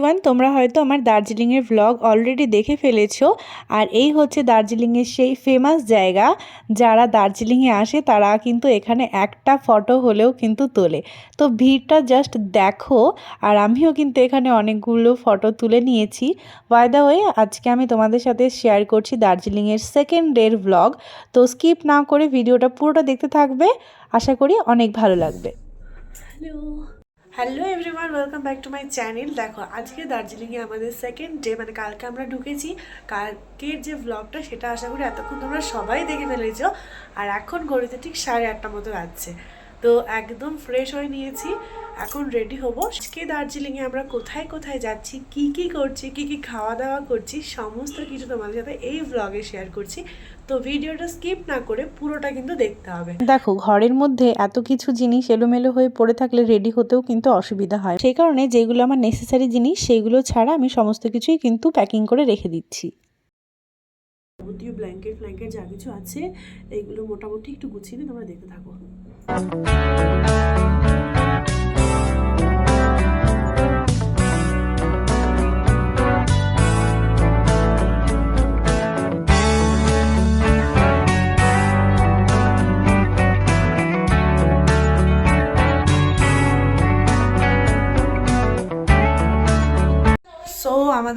Everyone তোমরা হয়তো আমার দার্জিলিংয়ের ভ্লগ অলরেডি দেখে ফেলেছো। আর এই হচ্ছে দার্জিলিংয়ের সেই ফেমাস জায়গা। যারা দার্জিলিংয়ে আসে, তারা কিন্তু এখানে একটা ফটো হলেও কিন্তু তোলে। তো ভিড়টা জাস্ট দেখো। আর আমিও কিন্তু এখানে অনেকগুলো ফটো তুলে নিয়েছি। বাই দ্য ওয়ে আজকে আমি তোমাদের সাথে শেয়ার করছি দার্জিলিংয়ের সেকেন্ড ডের ভ্লগ তো স্কিপ না করে ভিডিওটা পুরোটা দেখতে থাকবে। আশা করি অনেক ভালো লাগবে। Hello hello everyone welcome back to my channel দেখো, আজকে দার্জিলিংয়ে আমাদের সেকেন্ড ডে মানে কালকে আমরা ঢুকেছি। কালকের যে ব্লগটা সেটা আশা করি এতক্ষণ তোমরা সবাই দেখে ফেলেছ। আর এখন ঘড়িতে ঠিক সাড়ে আটটা মতো বাজছে। তো একদম ফ্রেশ হয়ে নিয়েছি। এখন রেডি হব। আজকে দার্জিলিংয়ে আমরা কোথায় কোথায় যাচ্ছি কি কি করছি কি কি খাওয়া দাওয়া করছি সমস্ত কিছু তোমাদের সাথে এই ব্লগে শেয়ার করছি। তো ভিডিওটা স্কিপ না করে পুরোটা কিন্তু দেখতে হবে। দেখো ঘরের মধ্যে এত কিছু জিনিস এলোমেলো হয়ে পড়ে থাকলে রেডি হতেও কিন্তু অসুবিধা হয়। সেই কারণে যেগুলো আমার নেসেসারি জিনিস সেইগুলো ছাড়া আমি সমস্ত কিছুই কিন্তু প্যাকিং করে রেখে দিচ্ছি। যাবতীয় ব্ল্যাঙ্কেট ফ্ল্যাঙ্কেট যা কিছু আছে এইগুলো মোটামুটি একটু গুছিয়ে নিয়ে তোমরা দেখতে থাকো।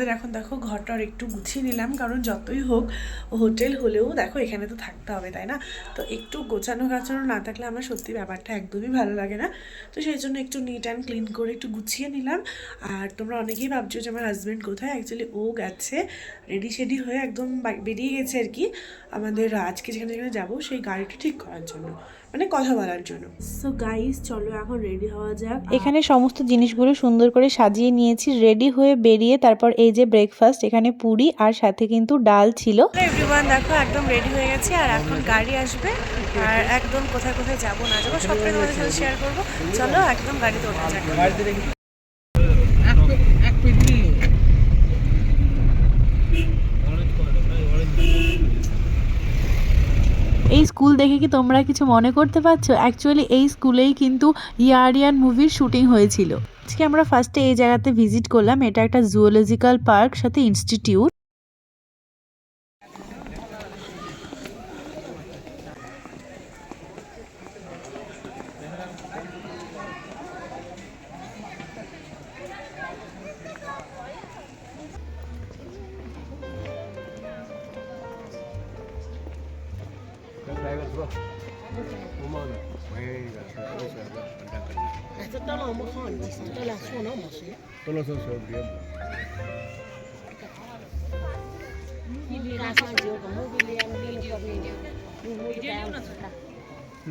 আমাদের এখন দেখো ঘরটার একটু গুছিয়ে নিলাম, কারণ যতই হোক হোটেল হলেও দেখো এখানে তো থাকতে হবে, তাই না? তো একটু গোছানো গাছানো না থাকলে আমার সত্যি ব্যাপারটা একদমই ভালো লাগে না। তো সেই জন্য একটু নিট অ্যান্ড ক্লিন করে একটু গুছিয়ে নিলাম। আর তোমরা অনেকেই ভাবছ যে আমার হাজব্যান্ড কোথায়? অ্যাকচুয়ালি ও গেছে রেডি শেডি হয়ে একদম বেরিয়ে গেছে আর কি। আমাদের আজকে যেখানে যেখানে যাব, সেই গাড়িটা ঠিক করার জন্য মানে কথা বলার জন্য। সো গাইস চলো এখন রেডি হওয়া যাক। এখানে সমস্ত জিনিসগুলো সুন্দর করে সাজিয়ে নিয়েছি রেডি হয়ে বেরিয়ে তারপর এই যে ব্রেকফাস্ট এখানে পুরি আর সাথে কিন্তু ডাল ছিল। এভরিওয়ান দেখো একদম রেডি হয়ে গেছি আর এখন গাড়ি আসবে। আর একদম কোথায় কোথায় যাব না যাব সবটাই তোমাদের সাথে শেয়ার করব। চলো একদম গাড়িতে ওঠা যাক। এই স্কুল দেখে কি তোমরা কিছু মনে করতে পারছ? অ্যাকচুয়ালি এই স্কুলেই কিন্তু ইয়ারিয়ান মুভির শুটিং হয়েছিল। আজকে আমরা ফার্স্টে এই জায়গাতে ভিজিট করলাম। এটা একটা জুওলজিক্যাল পার্ক সাথে institute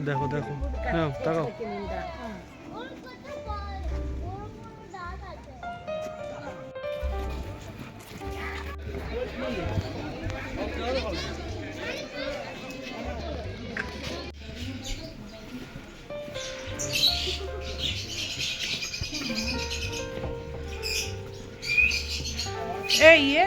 দেখো দেখো হ্যাঁ তাকাও এই ইয়ে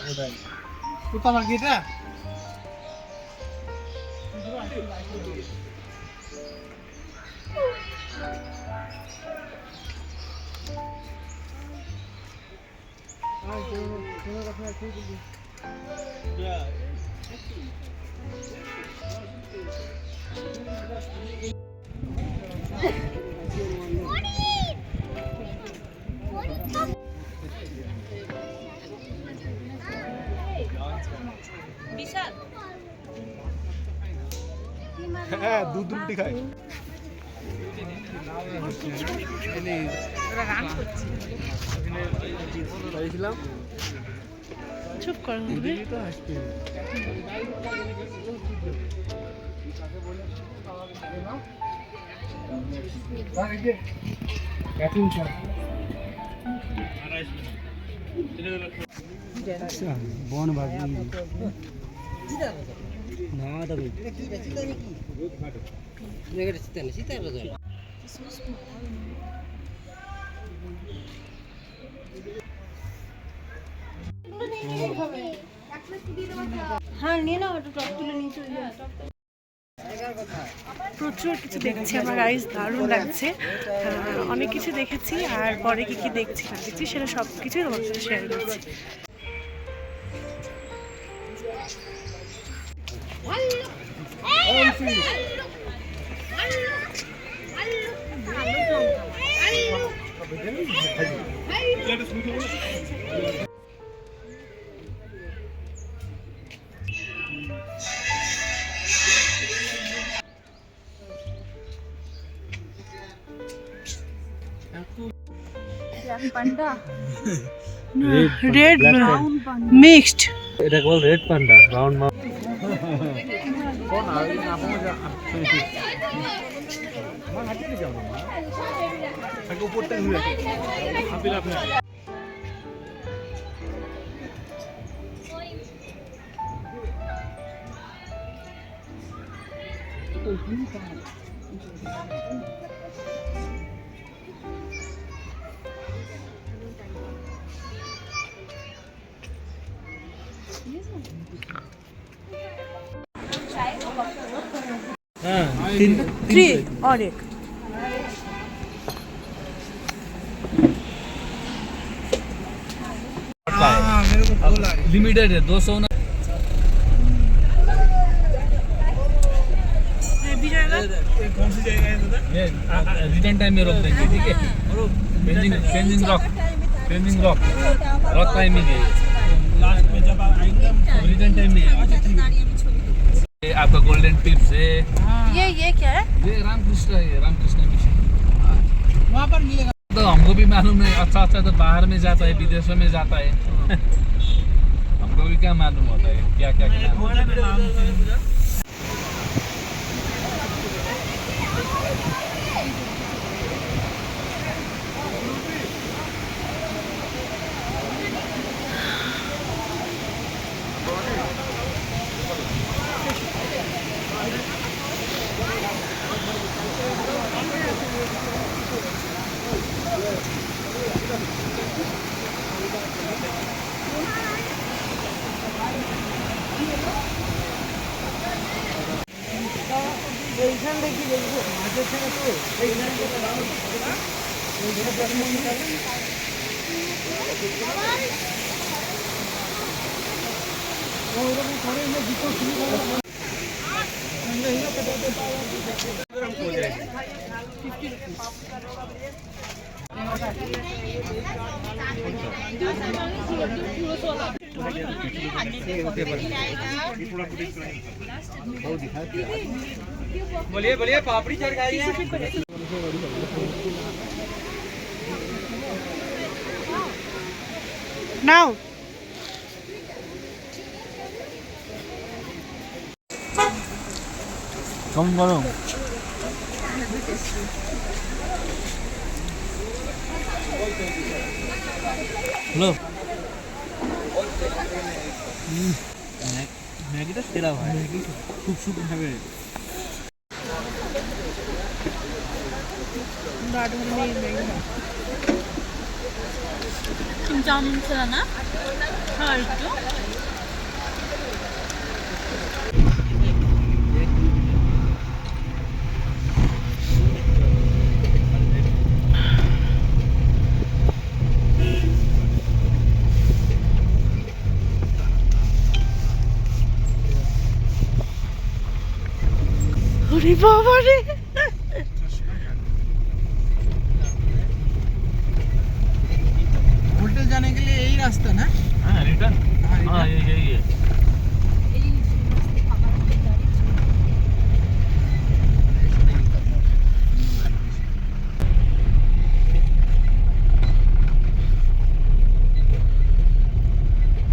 হ্যাঁ কোথাও কি হ্যাঁ দুধ রুটি খাই। চুপ কর হাসতে বন বাবু না হ্যাঁ নিয়ে প্রচুর কিছু দেখছি, আমার গাইজ দারুণ লাগছে। অনেক কিছু দেখেছি আর পরে কি কি দেখছি সেটা সব কিছুই তোমার সাথে শেয়ার করছি। রেড মিক্সড এটা বল রেড পান্ডা 包拿拿包去啊！妈，还真的叫什么？还给我包灯呢？还别了，别了。Thank 么 হ্যাঁ थ्री और लिमिटेड है, दो सौ रिटर्न टाइम में रोक देंगे, ठीक है? Changing changing rock changing rock rock timing है लास्ट में जब आएँगे रिटर्न टाइम में। अच्छा ठीक है आपका गोल्डन टिप्स है। ये ये क्या है? ये रामकृष्ण है रामकृष्ण मिशन वहाँ पर मिलेगा। तो हमको भी मालूम नहीं अच्छा अच्छा तो बाहर में जाता है विदेशों में जाता है। हमको भी क्या मालूम होता है क्या क्या क्या बोलिए बोलिए पापड़ी चढ़ गई है। नाउ। 경과는 લો ম্যাগিটা সেরা ভাই ম্যাগি খুব সুন্দর হবে তুমি চাউমিন ছিল না হ্যাঁ একটু ওরে বাবা রে होटल जाने के लिए यही रास्ता ना हाँ रिटर्न हाँ ये यही है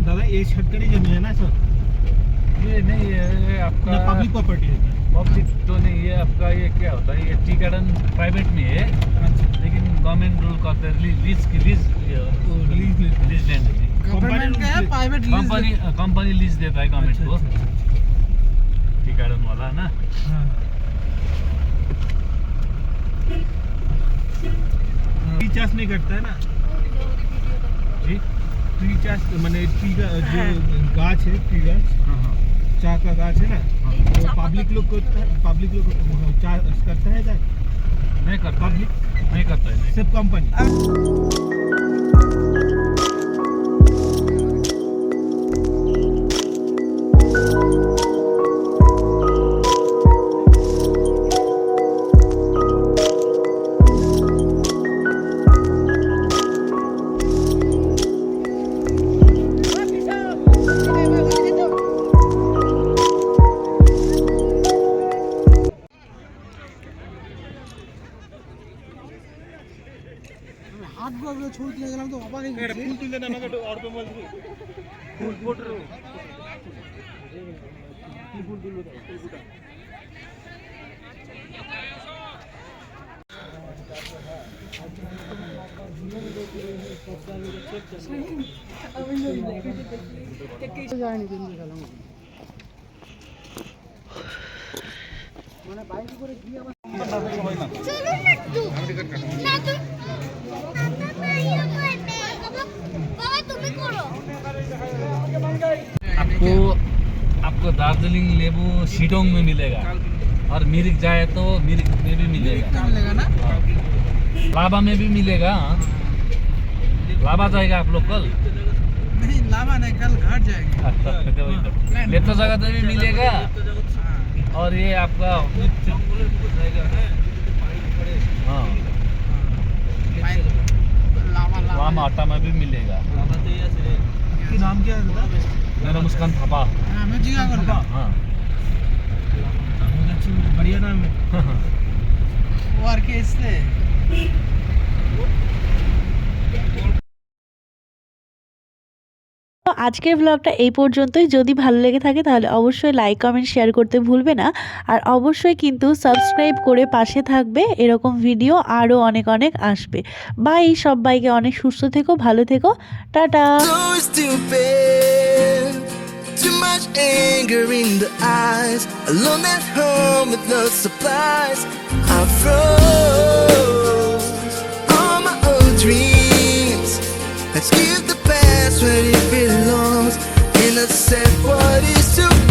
दादा ये सरकारी जमीन है ना सर ये नहीं है ये आपका ना पब्लिक प्रॉपर्टी है पब्लिक तो नहीं है आपका ये क्या होता है ये टी गार्डन प्राइवेट में है। लेकिन गवर्नमेंट रूल करते हैं लीज की लीज लीज लीज लैंड की गवर्नमेंट का है private lease company company lease देता है। गवर्नमेंट अच्छा, को। अच्छा, टी गार्डन वाला है। ना हाँ रिचार्ज नहीं करता है ना? जी। रिचार्ज मैंने टी का जो हाँ। गाछ है टी गाछ हाँ हाँ। ચા का गाज है ना? हाँ, वो पब्लिक लोग करता तो पब्लिक लोग तो चार करता है सर नहीं करता। पब्लिक नहीं करता है सिर्फ़ कंपनी মানে বাইক করে গিয়ে আবার সবাই না চলুন না তো না ইয়ে তো বাবা, তুমি করো। আপু आपको दार्जिलिंग लेबू शिडोंग में मिलेगा। और मिरिक जाए तो मिरिक में भी मिलेगा। मिलेगा ना? हाँ। लाबा में भी मिलेगा हाँ। लाबा जाएगा आप लोग कल नहीं लावा नहीं कल घाट जाएँगे। अच्छा, तो वही तो। लेफ़्ट जगह तो भी मिलेगा। और ये आपका हाँ। मुस्कान थापा हमें जिया कर हाँ बहुत अच्छी बढ़िया नाम है वो आर के इससे তো আজকের ব্লগটা এই পর্যন্তই যদি ভালো লেগে থাকে তাহলে অবশ্যই লাইক কমেন্ট শেয়ার করতে ভুলবে না আর অবশ্যই কিন্তু সাবস্ক্রাইব করে পাশে থাকবে এরকম ভিডিও আরও অনেক অনেক আসবে বাই সবাইকে অনেক সুস্থ থেকো ভালো থেকো tata so stupid. Too much anger in the eyes. Alone at home with no supplies. I froze all my old dreams. Let's give the past where it belongs. And said, What is to